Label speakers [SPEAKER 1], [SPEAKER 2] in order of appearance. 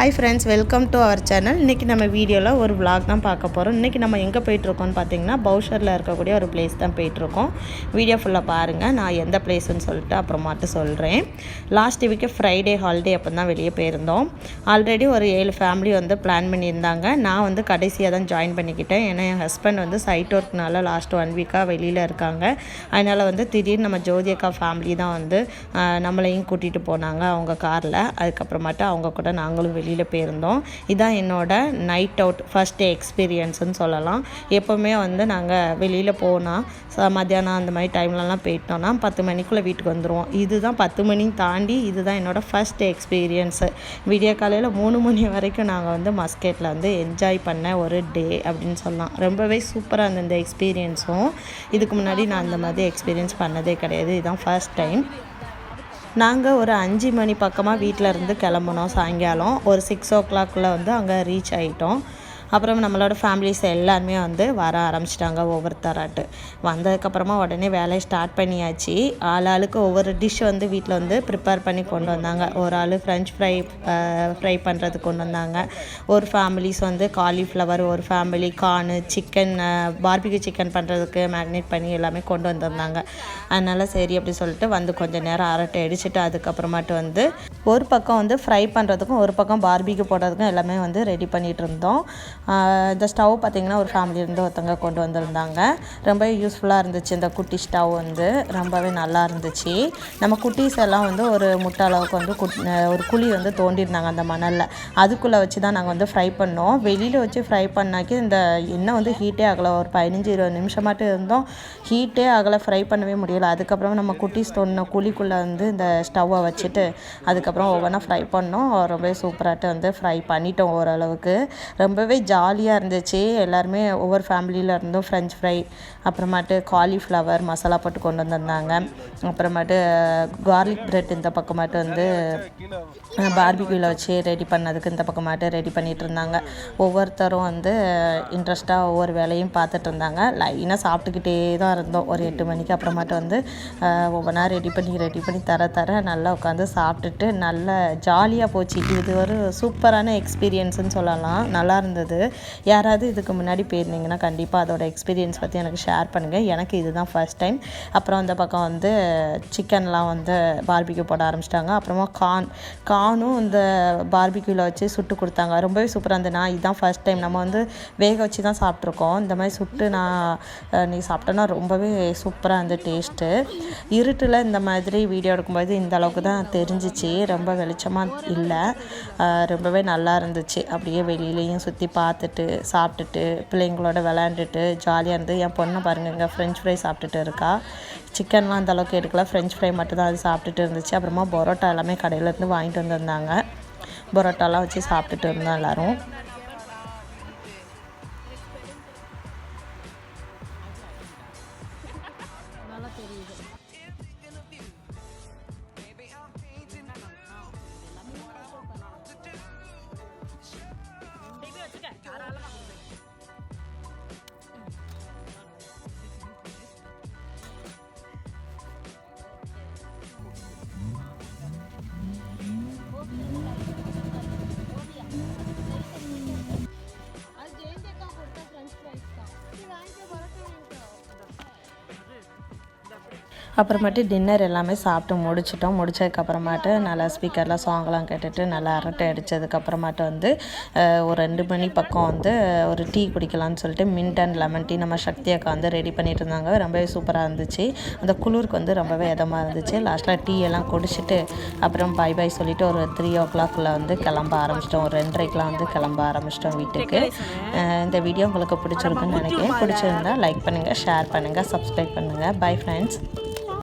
[SPEAKER 1] Hi friends welcome to our channel இன்றைக்கி நம்ம வீடியோவில் ஒரு விளாக் தான் பார்க்க போகிறோம் இன்றைக்கி நம்ம எங்கே போயிட்டுருக்கோம்னு பார்த்தீங்கன்னா பவுஷரில் இருக்கக்கூடிய ஒரு பிளேஸ் தான் போயிட்டுருக்கோம். வீடியோ ஃபுல்லாக பாருங்கள் நான் எந்த பிளேஸ்னு சொல்லிட்டு அப்புறமாட்டு சொல்கிறேன் லாஸ்ட் வீக்கு ஃப்ரைடே ஹாலிடே அப்போ தான் வெளியே போயிருந்தோம். ஆல்ரெடி ஒரு ஏழு ஃபேமிலி வந்து பிளான் பண்ணியிருந்தாங்க. நான் வந்து கடைசியாக தான் ஜாயின் பண்ணிக்கிட்டேன். ஏன்னா என் ஹஸ்பண்ட் வந்து சைட் ஒர்க்னால லாஸ்ட் ஒன் வீக்காக வெளியில் இருக்காங்க. அதனால் வந்து திடீர்னு நம்ம ஜோதியக்கா ஃபேமிலி தான் வந்து நம்மளையும் கூட்டிகிட்டு போனாங்க அவங்க காரில் அதுக்கப்புறமாட்டு அவங்க கூட நாங்களும் வெளியில் போயிருந்தோம். இதான் என்னோட நைட் அவுட் ஃபஸ்ட் டே எக்ஸ்பீரியன்ஸ்னு சொல்லலாம். எப்போவுமே வந்து நாங்கள் வெளியில் போனால் ச மத்தியானம் அந்த மாதிரி டைம்லலாம் போயிட்டோன்னா பத்து மணிக்குள்ளே வீட்டுக்கு வந்துடுவோம் இதுதான் பத்து மணி தாண்டி இதுதான் என்னோட ஃபஸ்ட் எக்ஸ்பீரியன்ஸு விடிய காலையில் மூணு மணி வரைக்கும் நாங்கள் வந்து மஸ்கெட்டில் வந்து என்ஜாய் பண்ண ஒரு டே அப்படின்னு சொல்லலாம். ரொம்பவே சூப்பராக இருந்த இந்த எக்ஸ்பீரியன்ஸும் இதுக்கு முன்னாடி நான் அந்த மாதிரி எக்ஸ்பீரியன்ஸ் பண்ணதே கிடையாது. இதுதான் ஃபர்ஸ்ட் டைம் நாங்கள் ஒரு அஞ்சு மணி பக்கமாக வீட்டில் இருந்து கிளம்புனோம் சாயங்காலம். ஒரு சிக்ஸ் ஓ கிளாக்குள்ளே வந்து அங்கே ரீச் ஆகிட்டோம் அப்புறம் நம்மளோட ஃபேமிலிஸ் எல்லாருமே வந்து வர ஆரம்பிச்சிட்டாங்க ஒவ்வொருத்தராட்டு. வந்ததுக்கப்புறமா உடனே வேலையை ஸ்டார்ட் பண்ணியாச்சு. ஆள் ஆளுக்கு ஒவ்வொரு டிஷ் வந்து வீட்டில் வந்து ப்ரிப்பேர் பண்ணி கொண்டு வந்தாங்க. ஒரு ஆள் ஃப்ரெஞ்ச் ஃப்ரை ஃப்ரை பண்ணுறதுக்கு கொண்டு வந்தாங்க. ஒரு ஃபேமிலிஸ் வந்து காலிஃப்ளவர் ஒரு ஃபேமிலி கார்னு சிக்கன் பார்பிக்யூ சிக்கன் பண்ணுறதுக்கு மேக்னேட் பண்ணி எல்லாமே கொண்டு வந்திருந்தாங்க. அதனால் சரி அப்படி சொல்லிட்டு வந்து கொஞ்சம் நேரம் அரட்டை அடிச்சுட்டு அதுக்கப்புறமாட்டு வந்து ஒரு பக்கம் வந்து ஃப்ரை பண்ணுறதுக்கும் ஒரு பக்கம் பார்பிக்கு போடுறதுக்கும் எல்லாமே வந்து ரெடி பண்ணிகிட்டு இருந்தோம். இந்த ஸ்டவ் பார்த்திங்கன்னா ஒரு ஃபேமிலியிலேருந்து இருந்து ஒருத்தவங்க கொண்டு வந்திருந்தாங்க. ரொம்பவே யூஸ்ஃபுல்லாக இருந்துச்சு. இந்த குட்டி ஸ்டவ் வந்து ரொம்பவே நல்லா இருந்துச்சு. நம்ம குட்டீஸ் எல்லாம் வந்து ஒரு முட்டை அளவுக்கு வந்து குட் ஒரு குழி வந்து தோண்டியிருந்தாங்க அந்த மணலில். அதுக்குள்ளே வச்சு தான் நாங்கள் வந்து ஃப்ரை பண்ணோம். வெளியில் வச்சு ஃப்ரை பண்ணாக்கி இந்த எண்ணெய் வந்து ஹீட்டே ஆகலை. ஒரு பதினஞ்சு இருபது நிமிஷம் மட்டும் இருந்தோம் ஹீட்டே ஆகலை ஃப்ரை பண்ணவே முடியல. அதுக்கப்புறம் நம்ம குட்டீஸ் தோண்டின குழிக்குள்ளே வந்து இந்த ஸ்டவ்வை வச்சுட்டு அதுக்கப்புறம் ஒவ்வொன்றா ஃப்ரை பண்ணோம். ரொம்பவே சூப்பராகிட்டு வந்து ஃப்ரை பண்ணிட்டோம் ஓரளவுக்கு. ரொம்பவே ஜா ஜாலியாக இருந்துச்சு. எல்லாருமே ஒவ்வொரு ஃபேமிலியில் இருந்தும் ஃப்ரெஞ்ச் ஃப்ரை அப்புறமாட்டு காலிஃப்ளவர் மசாலா போட்டு கொண்டு வந்திருந்தாங்க. அப்புறமாட்டு கார்லிக் பிரெட் இந்த பக்கமாட்டு வந்து பார்பிக்யூவில் வச்சு ரெடி பண்ணதுக்கு இந்த பக்கமாட்டு ரெடி பண்ணிகிட்டு இருந்தாங்க. ஒவ்வொருத்தரும் வந்து இன்ட்ரெஸ்ட்டாக ஒவ்வொரு வேலையும் பார்த்துட்டு இருந்தாங்க. லைனாக சாப்பிட்டுக்கிட்டே தான் இருந்தோம். ஒரு எட்டு மணிக்கு அப்புறமாட்டு வந்து ஒவ்வொன்றா ரெடி பண்ணி ரெடி பண்ணி தர தர நல்லா உட்காந்து சாப்பிட்டுட்டு நல்ல ஜாலியாக போச்சு. இது ஒரு சூப்பரான எக்ஸ்பீரியன்ஸ்னு சொல்லலாம். நல்லா இருந்தது. யாராவது இதுக்கு முன்னாடி போயிருந்தீங்கன்னா கண்டிப்பாக அதோட எக்ஸ்பீரியன்ஸ் பற்றி எனக்கு ஷேர் பண்ணுங்கள் எனக்கு இதுதான் ஃபர்ஸ்ட் டைம் அப்புறம் அந்த பக்கம் வந்து சிக்கன்லாம் வந்து பார்பிக்யூ போட ஆரம்பிச்சிட்டாங்க. அப்புறமா கான் கானும் இந்த பார்பிக்யூவில் வச்சு சுட்டு கொடுத்தாங்க. ரொம்பவே சூப்பராக இருந்தது. நான் இதுதான் ஃபர்ஸ்ட் டைம் நம்ம வந்து வேக வச்சு தான் சாப்பிட்ருக்கோம் இந்த மாதிரி சுட்டு நான் நீ சாப்பிட்டோன்னா ரொம்பவே சூப்பராக இருந்தது டேஸ்ட்டு இருட்டில் இந்த மாதிரி வீடியோ எடுக்கும்போது இந்த அளவுக்கு தான் தெரிஞ்சிச்சு. ரொம்ப வெளிச்சமாக இல்லை. ரொம்பவே நல்லா இருந்துச்சு. அப்படியே வெளியிலையும் சுற்றி பார்த்துட்டு சாப்பிட்டுட்டு பிள்ளைங்களோட விளையாண்டுட்டு ஜாலியாக இருந்து என் பொண்ணை பாருங்க இங்கே ஃப்ரெஞ்ச் ஃப்ரை சாப்பிட்டுட்டு இருக்கா. சிக்கன்லாம் அந்த அளவுக்கு எடுக்கல. ஃப்ரெஞ்ச் ஃப்ரை மட்டும் தான் அது சாப்பிட்டுட்டு இருந்துச்சு. அப்புறமா பரோட்டா எல்லாமே கடையிலேருந்து வாங்கிட்டு வந்திருந்தாங்க. பரோட்டாலாம் வச்சு சாப்பிட்டுட்டு இருந்தோம் எல்லோரும். அப்புறமேட்டு டின்னர் எல்லாமே சாப்பிட்டு முடிச்சிட்டோம். முடிச்சதுக்கப்புறமாட்டு நல்லா ஸ்பீக்கரில் சாங்லாம் கேட்டுட்டு நல்லா அரட்டை அடித்ததுக்கப்புறமாட்டு வந்து ஒரு ரெண்டு மணி பக்கம் வந்து ஒரு டீ குடிக்கலாம்னு சொல்லிட்டு மின்ட் அண்ட் லெமன் டீ நம்ம சக்தி அக்கா வந்து ரெடி பண்ணிட்டு இருந்தாங்க. ரொம்பவே சூப்பராக இருந்துச்சு. அந்த குளிருக்கு வந்து ரொம்பவே இதமாக இருந்துச்சு. லாஸ்ட்டில் டீ எல்லாம் குடிச்சிட்டு அப்புறம் பை பை சொல்லிட்டு ஒரு த்ரீ ஓ கிளாக்கில் வந்து கிளம்ப ஆரம்பிச்சிட்டோம். ஒரு ரெண்டரைக்கெலாம் வந்து கிளம்ப ஆரம்பிச்சிட்டோம் வீட்டுக்கு. இந்த வீடியோ உங்களுக்கு பிடிச்சிருக்குன்னு நினைக்கிறேன். பிடிச்சிருந்தா லைக் பண்ணுங்கள் ஷேர் பண்ணுங்கள் சப்ஸ்கிரைப் பண்ணுங்கள் பை ஃப்ரெண்ட்ஸ்